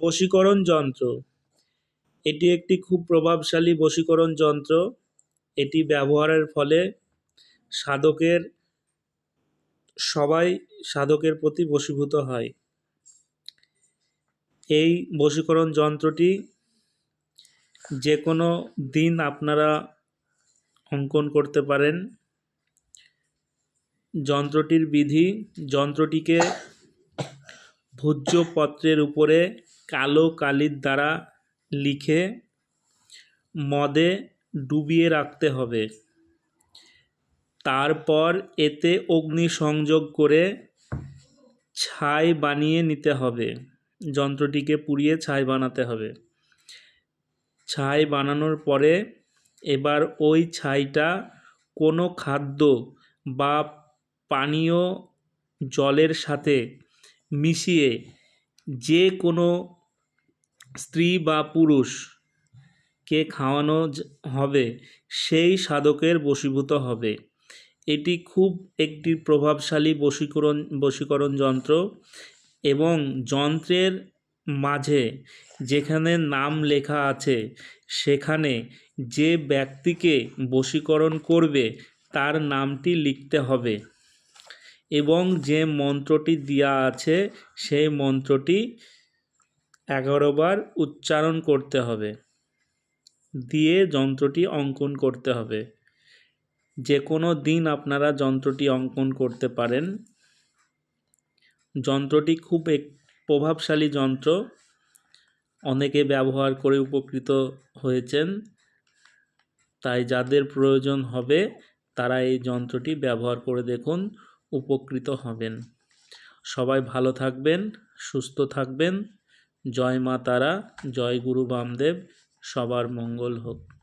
বশীকরণ যন্ত্র। এটি একটি খুব প্রভাবশালী বশীকরণ যন্ত্র। এটি ব্যবহারের ফলে সাধকের, সবাই সাধকের প্রতি বশীভূত হয়। এই বশীকরণ যন্ত্রটি যে কোনো দিন আপনারা অঙ্কন করতে পারেন। যন্ত্রটির বিধি, যন্ত্রটিকে ভোজ্য পত্রের উপরে কালো কালির দ্বারা লিখে মদে ডুবিয়ে রাখতে হবে। তারপর এতে অগ্নি সংযোগ করে ছাই বানিয়ে নিতে হবে। যন্ত্রটিকে পুড়িয়ে ছাই বানাতে হবে। ছাই বানানোর পরে এবার ওই ছাইটা কোনো খাদ্য বা পানীয় জলের সাথে মিশিয়ে যে কোনো স্ত্রী বা পুরুষকে খাওয়ানো হবে, সেই সাধকের বশীভূত হবে। এটি খুব একটি প্রভাবশালী বশীকরণ বশীকরণ যন্ত্র এবং যন্ত্রের মাঝে যেখানে নাম লেখা আছে, সেখানে যে ব্যক্তিকে বশীকরণ করবে, তার নামটি লিখতে হবে এবং যে মন্ত্রটি দেওয়া আছে, সেই মন্ত্রটি এগারো বার উচ্চারণ করতে হবে। দিয়ে যন্ত্রটি অঙ্কন করতে হবে। যে কোনো দিন আপনারা যন্ত্রটি অঙ্কন করতে পারেন। যন্ত্রটি খুব এক, প্রভাবশালী যন্ত্র। অনেকে ব্যবহার করে উপকৃত হয়েছেন। তাই যাদের প্রয়োজন হবে, তারা এই যন্ত্রটি ব্যবহার করে দেখুন, উপকৃত হবেন। সবাই ভালো থাকবেন, সুস্থ থাকবেন। জয় মা তারা জয় গুরু বামদেব সবার মঙ্গল হোক।